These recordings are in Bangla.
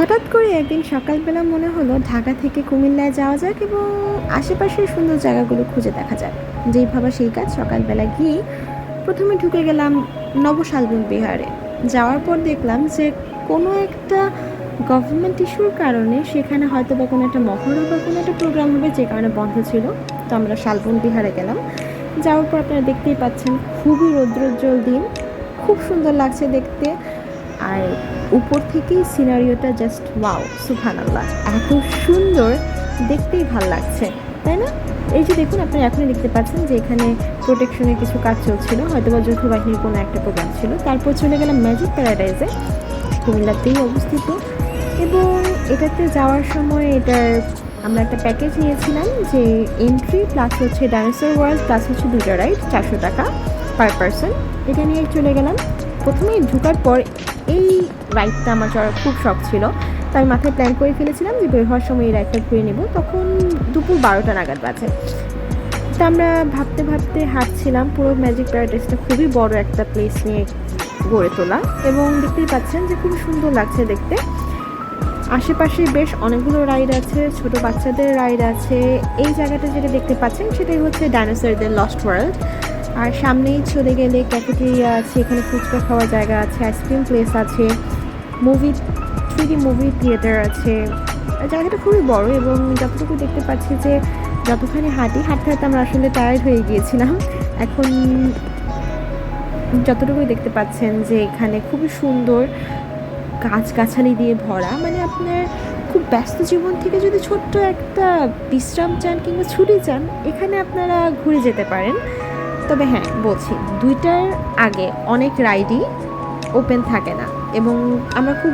হঠাৎ করে একদিন সকালবেলা মনে হলো ঢাকা থেকে কুমিল্লায় যাওয়া যাক এবং আশেপাশের সুন্দর জায়গাগুলো খুঁজে দেখা যাক। যেই ভাবা সেই কাজ সকালবেলা গিয়ে প্রথমে ঢুকে গেলাম নবশালবন বিহারে। যাওয়ার পর দেখলাম যে কোনো একটা গভর্নমেন্ট ইস্যুর কারণে সেখানে হয়তো বা কোনো একটা মহরম বা কোনো একটা প্রোগ্রাম হবে যে কারণে বন্ধ ছিল। তো আমরা শালবন বিহারে গেলাম। যাওয়ার পর আপনারা দেখতেই পাচ্ছেন খুবই রৌদ্রোজ্জ্বল দিন। খুব সুন্দর লাগছে দেখতে। আর উপর থেকেই সিনারিওটা জাস্ট ওয়াও সুফান আল্লাহ এত সুন্দর, দেখতেই ভালো লাগছে, তাই না? এই যে দেখুন, আপনারা এখনই দেখতে পাচ্ছেন যে এখানে প্রোটেকশনের কিছু কাজ চলছিল হয়তো বা যৌথ বাহিনীর কোনো একটা প্রোগ্রাম ছিল। তারপর চলে গেলাম ম্যাজিক প্যারাডাইজে কুমিল্লাতেই অবস্থিত। এবং এটাতে যাওয়ার সময় এটার আমরা একটা প্যাকেজ নিয়েছিলাম যে এন্ট্রি প্লাস হচ্ছে ডাইনোসর ওয়ার্ল্ড প্লাস হচ্ছে দুটো রাইড চারশো টাকা পার পারসন এটা নিয়ে চলে গেলাম। প্রথমেই ঢুকার পর এই রাইডটা আমার চড়ার খুব শখ ছিল। তো আমি মাথায় প্ল্যান করে ফেলেছিলাম যে বের হওয়ার সময় এই রাইডটা ঘুরে নেব। তখন দুপুর বারোটা নাগাদ বাজে। তা আমরা ভাবতে ভাবতে হাঁটছিলাম। পুরো ম্যাজিক প্যারাডাইসটা খুবই বড় একটা প্লেস নিয়ে গড়ে তোলা। এবং দেখতেই পাচ্ছেন যে খুব সুন্দর লাগছে দেখতে। আশেপাশে বেশ অনেকগুলো রাইড আছে, ছোট বাচ্চাদের রাইড আছে। এই জায়গাটা যেটা দেখতে পাচ্ছেন সেটাই হচ্ছে ডাইনোসরদের লস্ট ওয়ার্ল্ড আর সামনেই চলে গেলে ক্যাফেটেরিয়া আছে, এখানে ফুচকা খাওয়ার জায়গা আছে আইসক্রিম প্লেস আছে মুভি থ্রি মুভি থিয়েটার আছে। জায়গাটা খুবই বড় এবং যতটুকু দেখতে পাচ্ছি যে যতখানি হাঁটি হাঁটতে হাঁটতে আমরা আসলে টায়ার্ড হয়ে গিয়েছিলাম। এখন যতটুকুই দেখতে পাচ্ছেন যে এখানে খুবই সুন্দর গাছগাছালি দিয়ে ভরা মানে আপনার খুব ব্যস্ত জীবন থেকে যদি ছোট্ট একটা বিশ্রাম চান কিংবা ছুটি চান, এখানে আপনারা ঘুরে যেতে পারেন। তবে হ্যাঁ বলছি, দুইটার আগে অনেক রাইডই ওপেন থাকে না। এবং আমরা খুব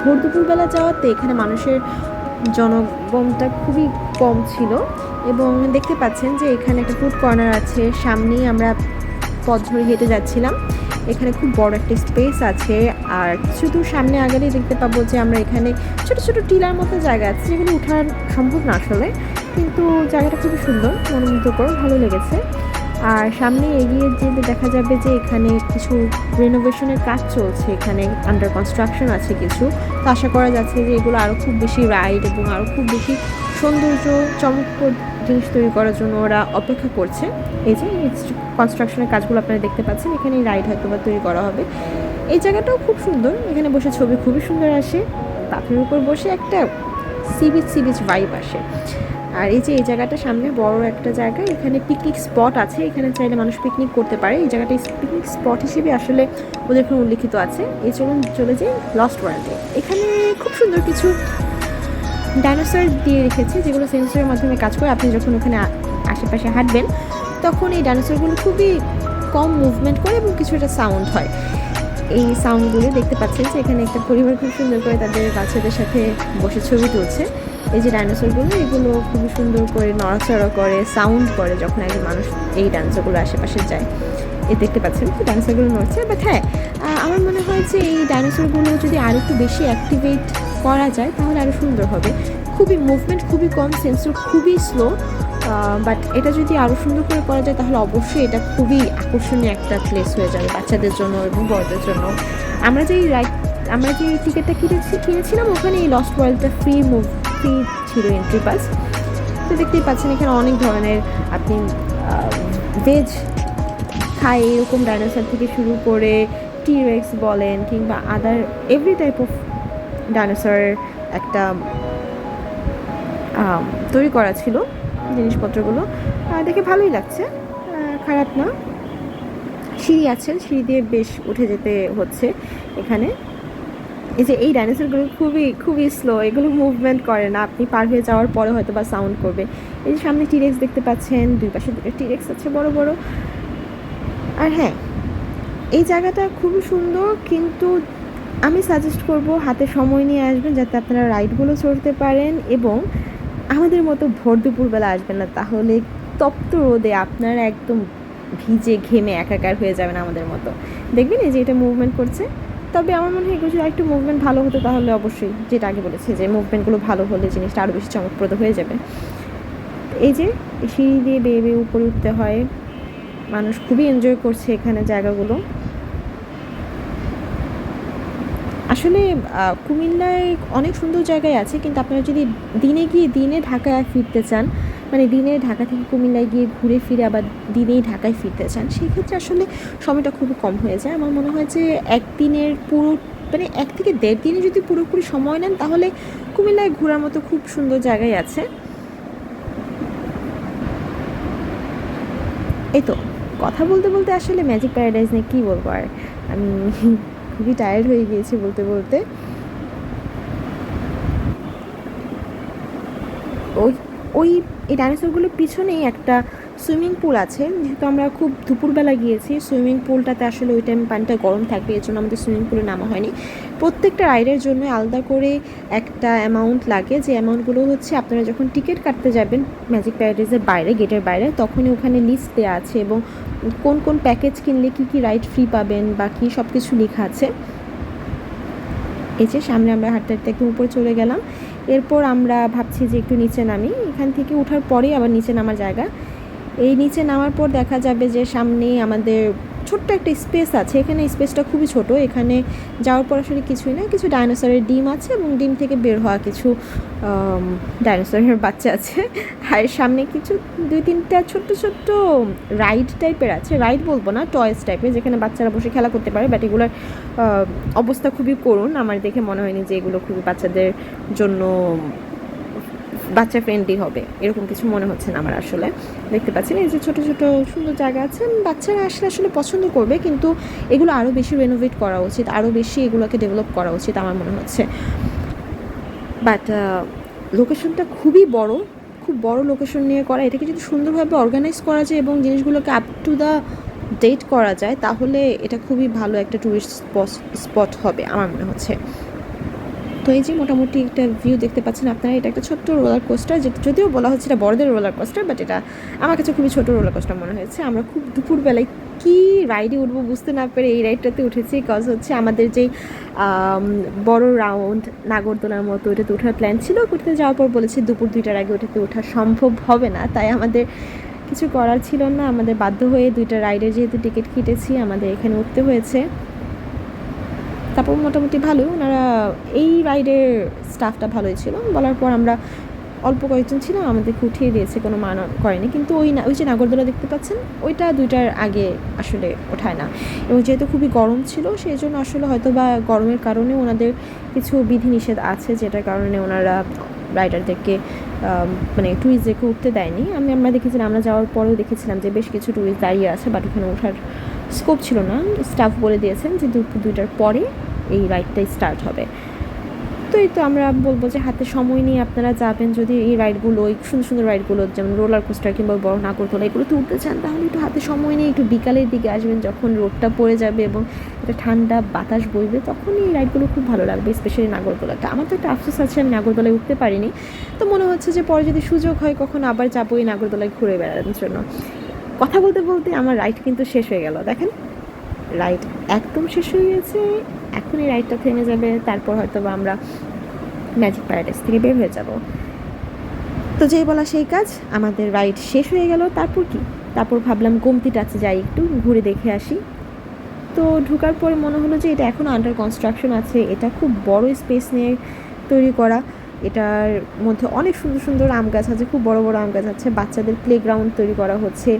ভোর দুপুরবেলা যাওয়াতে এখানে মানুষের জনগণটা খুবই কম ছিল। এবং দেখতে পাচ্ছেন যে এখানে একটা ফুড কর্নার আছে, সামনেই আমরা পথ ধরে হেঁটে যাচ্ছিলাম। এখানে খুব বড় একটা স্পেস আছে আর শুধু সামনে আগেই দেখতে পাবো যে আমরা এখানে ছোট ছোট টিলার মতো জায়গা আছে যেগুলো উঠার সম্ভব না আসলে। কিন্তু জায়গাটা খুবই সুন্দর, মনোমুগ্ধকর ভালো লেগেছে। আর সামনে এগিয়ে যেতে দেখা যাবে যে এখানে কিছু রেনোভেশনের কাজ চলছে, এখানে আন্ডার কনস্ট্রাকশন আছে কিছু। তো আশা করা যাচ্ছে যে এগুলো আরও খুব বেশি রাইড এবং আরও খুব বেশি সৌন্দর্য চমকপ্রদ জিনিস তৈরি করার জন্য ওরা অপেক্ষা করছে। এই যে কনস্ট্রাকশনের কাজগুলো আপনারা দেখতে পাচ্ছেন এখানে রাইড হয়তো বা তৈরি করা হবে। এই জায়গাটাও খুব সুন্দর, এখানে বসে ছবি খুবই সুন্দর আসে। পাথরের উপর বসে একটা sea beach sea beach vibe আসে। আর এই যে এই জায়গাটা সামনে বড় একটা জায়গা, এখানে পিকনিক স্পট আছে, এখানে চাইলে মানুষ পিকনিক করতে পারে। এই জায়গাটা পিকনিক স্পট হিসেবে আসলে ওদের এখানে উল্লিখিত আছে। এই চলুন চলে যাই লস্ট ওয়ার্ল্ডে এখানে খুব সুন্দর কিছু ডাইনোসর দিয়ে রেখেছে, যেগুলো সেন্সরের মাধ্যমে কাজ করে। আপনি যখন ওখানে আশেপাশে হাঁটবেন, তখন এই ডাইনোসরগুলো খুবই কম মুভমেন্ট করে এবং কিছুটা সাউন্ড হয়। এই সাউন্ডগুলো দেখতে পাচ্ছেন যে এখানে একটা পরিবার খুব সুন্দর করে তাদের বাচ্চাদের সাথে বসে ছবি তুলছে। এই যে ডাইনোসরগুলো এগুলো খুবই সুন্দর করে নড়াচড়া করে সাউন্ড করে যখন একজন মানুষ এই ডাইনোসরগুলো আশেপাশে যায়। এ দেখতে পাচ্ছেন যে ডাইনোসরগুলো নড়ছে বাট হ্যাঁ আমার মনে হয় যে এই ডাইনোসরগুলো যদি আরও একটু বেশি অ্যাক্টিভেট করা যায়, তাহলে আরও সুন্দর হবে। খুবই মুভমেন্ট খুবই কম সেন্সর খুবই স্লো বাট এটা যদি আরও সুন্দর করে করা যায়, তাহলে অবশ্যই এটা খুবই আকর্ষণীয় একটা প্লেস হয়ে যাবে বাচ্চাদের জন্য এবং বড়দের জন্য। আমরা যেই রাইড আমরা যে টিকিটটা কিনেছি, কিনেছিলাম, ওখানে এই লস্ট ওয়ার্ল্ডটা ফ্রি মুভ ফ্রি ছিল এন্ট্রি পাস তো দেখতেই পাচ্ছেন, এখানে অনেক ধরনের আপনি ভেজ খায় এরকম ডাইনোসর থেকে শুরু করে টিরেক্স বলেন কিংবা other every type of dinosaur একটা তৈরি করা ছিল জিনিসপত্রগুলো। দেখে ভালোই লাগছে খারাপ না। সিঁড়ি আছে সিঁড়ি দিয়ে বেশ উঠে যেতে হচ্ছে এখানে। এই যে এই ডাইনোসরগুলো খুবই খুবই স্লো এগুলো মুভমেন্ট করে না। আপনি পার হয়ে যাওয়ার পরে হয়তো বা সাউন্ড করবে। এই যে সামনে টিরেক্স দেখতে পাচ্ছেন, দুই পাশে দুটো টিরেক্স আছে বড় বড়। আর হ্যাঁ এই জায়গাটা খুবই সুন্দর, কিন্তু আমি সাজেস্ট করব হাতে সময় নিয়ে আসবেন যাতে আপনারা রাইডগুলো চড়তে পারেন এবং আমাদের মতো ভোর দুপুরবেলা আসবেন না। তাহলে তপ্ত রোদে আপনারা একদম ভিজে ঘেমে একাকার হয়ে যাবেন আমাদের মতো। দেখবেন এই যে এটা মুভমেন্ট করছে। তবে আমার মনে হয় এগুলো একটু মুভমেন্ট ভালো হতো তাহলে অবশ্যই, যেটা আগে বলেছে যে মুভমেন্টগুলো ভালো হলে জিনিসটা আরও বেশি চমকপ্রদ হয়ে যাবে। এই যে সিঁড়ি দিয়ে বেয়ে বেয়ে উপরে উঠতে হয়, মানুষ খুবই এনজয় করছে এখানে জায়গাগুলো। আসলে কুমিল্লায় অনেক সুন্দর জায়গায় আছে, কিন্তু আপনারা যদি দিনে গিয়ে দিনে ঢাকায় ফিরতে চান মানে দিনে ঢাকা থেকে কুমিল্লায় গিয়ে ঘুরে ফিরে আবার দিনেই ঢাকায় ফিরতে চান, সেক্ষেত্রে আসলে সময়টা খুবই কম হয়ে যায়। আমার মনে হয় যে একদিনের পুরো মানে এক থেকে দেড় দিনে যদি পুরোপুরি সময় নেন, তাহলে কুমিল্লায় ঘোরার মতো খুব সুন্দর জায়গায় আছে। এই তো, কথা বলতে বলতে আসলে ম্যাজিক প্যারাডাইজ নিয়ে কী বলব আর? আমি খুবই টায়ার্ড হয়ে গিয়েছি বলতে বলতে। ওই ওই এই ডাইনোসরগুলোর পিছনেই একটা সুইমিং পুল আছে। যেহেতু আমরা খুব দুপুরবেলা গিয়েছি, সুইমিং পুলটাতে আসলে ওই টাইম পানিটা গরম থাকবে, এর জন্য আমাদের সুইমিং পুলে নামা হয়নি। প্রত্যেকটা রাইডের জন্য আলাদা করে একটা অ্যামাউন্ট লাগে। যে অ্যামাউন্টগুলো হচ্ছে আপনারা যখন টিকিট কাটতে যাবেন ম্যাজিক প্যারাডাইজের বাইরে গেটের বাইরে, তখনই ওখানে লিস্ট দেওয়া আছে এবং কোন কোন প্যাকেজ কিনলে কী কী রাইড ফ্রি পাবেন বা কী সব কিছু লেখা আছে। এই যে সামনে আমরা হাঁটতে হাঁটতে একদম উপরে চলে গেলাম। এরপর আমরা ভাবছি যে একটু নিচে নামি। এখান থেকে ওঠার পরেই আবার নিচে নামার জায়গা। এই নিচে নামার পর দেখা যাবে যে সামনেই আমাদের ছোট্ট একটা স্পেস আছে। এখানে স্পেসটা খুবই ছোট। এখানে যাওয়ার পর আসলে কিছুই না, কিছু ডাইনোসরের ডিম আছে এবং ডিম থেকে বের হওয়া কিছু ডাইনোসরের বাচ্চা আছে। আর সামনে কিছু দুই তিনটা ছোট্ট ছোট্ট রাইড টাইপের আছে। রাইড বলব না টয়েস টাইপের যেখানে বাচ্চারা বসে খেলা করতে পারে বাট এগুলোর অবস্থা খুবই করুণ। আমার দেখে মনে হয়নি যে এগুলো খুবই বাচ্চাদের জন্য বাচ্চা ফ্রেন্ডলি হবে। এরকম কিছু মনে হচ্ছে না আমার আসলে। দেখতে পাচ্ছেন, এই যে ছোটো ছোটো, সুন্দর জায়গা আছে। বাচ্চারা আসলে আসলে পছন্দ করবে, কিন্তু এগুলো আরও বেশি রেনোভেট করা উচিত আরও বেশি এগুলোকে ডেভেলপ করা উচিত আমার মনে হচ্ছে। বাট লোকেশনটা খুবই বড়, খুব বড় লোকেশন নিয়ে করা। এটাকে যদি সুন্দরভাবে অর্গানাইজ করা যায় এবং জিনিসগুলোকে আপ টু দ্য ডেট করা যায়, তাহলে এটা খুবই ভালো একটা ট্যুরিস্ট স্পট হবে, আমার মনে হচ্ছে। তো এই যে মোটামুটি একটা ভিউ দেখতে পাচ্ছেন আপনারা, এটা একটা ছোট্ট রোলার কোস্টার যদিও বলা হচ্ছে এটা বড়দের রোলার কোস্টার বাট এটা আমার কাছে খুবই ছোট রোলার কোস্টার মনে হয়েছে। আমরা খুব দুপুরবেলায় কী রাইডে উঠবো বুঝতে না পেরে এই রাইডটাতে উঠেছি কজ হচ্ছে আমাদের যেই বড় রাউন্ড নাগরদোলার মতো ওটাতে ওঠার প্ল্যান ছিল, ওটাতে যাওয়ার পর বলেছি দুপুর দুইটার আগে ওটাতে ওঠা সম্ভব হবে না। তাই আমাদের কিছু করার ছিল না, আমাদের বাধ্য হয়ে দুইটা রাইডে যেহেতু টিকিট কেটেছি, আমাদের এখানে উঠতে হয়েছে। তারপর মোটামুটি ভালো, ওনারা এই রাইডের স্টাফটা ভালোই ছিল। বলার পর আমরা অল্প কয়েকজন ছিলাম, আমাদেরকে উঠিয়ে দিয়েছে, কোনো মানা করেনি। কিন্তু ওই না, ওই যে নাগরদোলা দেখতে পাচ্ছেন, ওইটা দুইটার আগে আসলে ওঠায় না। এবং যেহেতু খুবই গরম ছিল সেই জন্য আসলে হয়তো বা গরমের কারণে ওনাদের কিছু বিধিনিষেধ আছে, যেটার কারণে ওনারা রাইডারদেরকে মানে ট্যুরিস্টদেরকে উঠতে দেয়নি। আমি, আমরা দেখেছিলাম, আমরা যাওয়ার পরেও দেখেছিলাম যে বেশ কিছু ট্যুরিস্ট দাঁড়িয়ে আছে, বাট ওখানে ওঠার স্কোপ ছিল না। স্টাফ বলে দিয়েছেন যে দুপুর দুইটার পরে এই রাইডটাই স্টার্ট হবে। তো এই তো আমরা বলব যে হাতে সময় নিয়ে আপনারা যাবেন যদি এই রাইডগুলো এই সুন্দর সুন্দর রাইডগুলো যেমন রোলার কোস্টার কিংবা বড় নাগরদোলা এগুলোতে উঠতে চান, তাহলে একটু হাতে সময় নিয়ে একটু বিকালের দিকে আসবেন যখন রোডটা পড়ে যাবে এবং একটা ঠান্ডা বাতাস বইবে তখন এই রাইডগুলো খুব ভালো লাগবে স্পেশালি নাগরদোলাটা। আমার তো একটা আফসোস আছে, আমি নাগরদোলায় উঠতে পারিনি। তো মনে হচ্ছে যে পরে যদি সুযোগ হয়, কখন আবার যাব এই নাগরদোলায় ঘুরে বেড়ানোর জন্য। কথা বলতে বলতে আমার রাইড কিন্তু শেষ হয়ে গেল, দেখেন। রাইড একদম শেষ হয়ে গেছে। এখন এই রাইডটা থেমে যাবে, তারপর হয়তো বা আমরা ম্যাজিক প্যারাডাইস থেকে বের হয়ে যাব। তো যেই বলা সেই কাজ, আমাদের রাইড শেষ হয়ে গেল, তারপর কি? তারপর ভাবলাম গোমতি টাচে যাই একটু, ঘুরে দেখে আসি। তো ঢুকার পরে মনে হলো যে এটা এখনও আন্ডার কনস্ট্রাকশন আছে, এটা খুব বড় স্পেস নিয়ে তৈরি করা। এটার মধ্যে অনেক সুন্দর সুন্দর আম গাছ আছে, খুব বড় বড় আম গাছ আছে, বাচ্চাদের প্লেগ্রাউন্ড তৈরি করা হচ্ছে।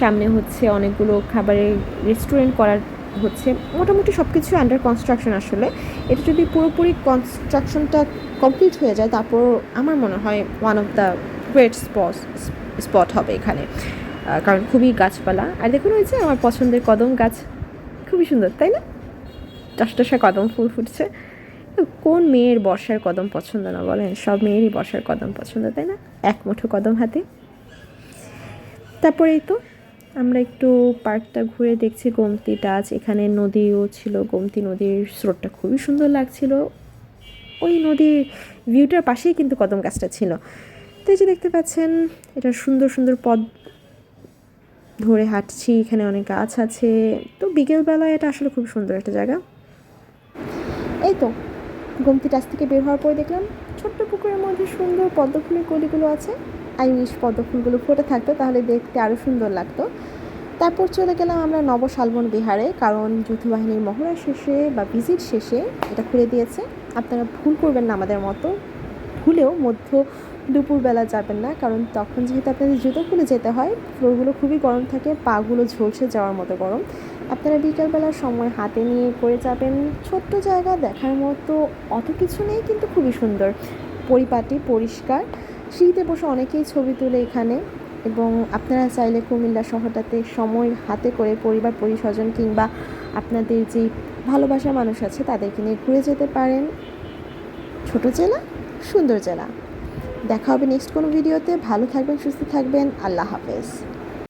সামনে হচ্ছে অনেকগুলো খাবারের রেস্টুরেন্ট করার হচ্ছে। মোটামুটি সব কিছু আন্ডার কনস্ট্রাকশন আসলে। এটা যদি পুরোপুরি কনস্ট্রাকশনটা কমপ্লিট হয়ে যায়, তারপর আমার মনে হয় one of the great spot spot হবে এখানে। কারণ খুবই গাছপালা। আর দেখুন ওই যে আমার পছন্দের কদম গাছ। খুবই সুন্দর, তাই না? টসটসা কদম ফুল ফুটছে। কোন মেয়ের বর্ষার কদম পছন্দ না বলেন? সব মেয়েরই বর্ষার কদম পছন্দ, তাই না? এক মুঠো কদম হাতে। তারপরেই তো আমরা একটু পার্কটা ঘুরে দেখছি গোমতি টাচ। এখানে নদীও ছিল, গোমতি নদীর স্রোতটা খুবই সুন্দর লাগছিল। ওই নদীর ভিউটার পাশেই কিন্তু কদম গাছটা ছিল। তো এই যে দেখতে পাচ্ছেন, এটা সুন্দর সুন্দর পদ ধরে হাঁটছি, এখানে অনেক গাছ আছে। তো বিকেলবেলায় এটা আসলে খুব সুন্দর একটা জায়গা। এই তো, গোমতি টাচ থেকে বের হওয়ার পরে দেখলাম ছোট্ট পুকুরের মধ্যে সুন্দর পদ্ম ফুলের কলিগুলো আছে। আই উইশ পদ্ম ফুলগুলো ফুটে থাকতো, তাহলে দেখতে আরও সুন্দর লাগতো। তারপর চলে গেলাম আমরা নব শালবন বিহারে, কারণ যুদ্ধবাহিনীর মহড়া শেষে বা ভিজিট শেষে এটা খুলে দিয়েছে। আপনারা ভুল করবেন না আমাদের মতো। ভুলেও মধ্য দুপুরবেলা যাবেন না, কারণ তখন যেহেতু আপনাদের জুতো খুলে যেতে হয়, ফ্লোরগুলো খুবই গরম থাকে, পাগুলো ঝলসে যাওয়ার মতো গরম। আপনারা বিকালবেলার সময় হাতে নিয়ে করে যাবেন। ছোট্ট জায়গা দেখার মতো অত কিছু নেই, কিন্তু খুবই সুন্দর। পরিপাটি, পরিষ্কার। শীতে বসে অনেকেই ছবি তুলে এখানে এবং আপনারা চাইলে কুমিল্লা শহরটাতে সময় হাতে করে পরিবার, পরিস্বজন কিংবা আপনাদের যে ভালোবাসার মানুষ আছে তাদেরকে নিয়ে ঘুরে যেতে পারেন। ছোট জেলা, সুন্দর জেলা। দেখা হবে নেক্সট কোনো ভিডিওতে ভালো থাকবেন, সুস্থ থাকবেন। আল্লাহ হাফেজ।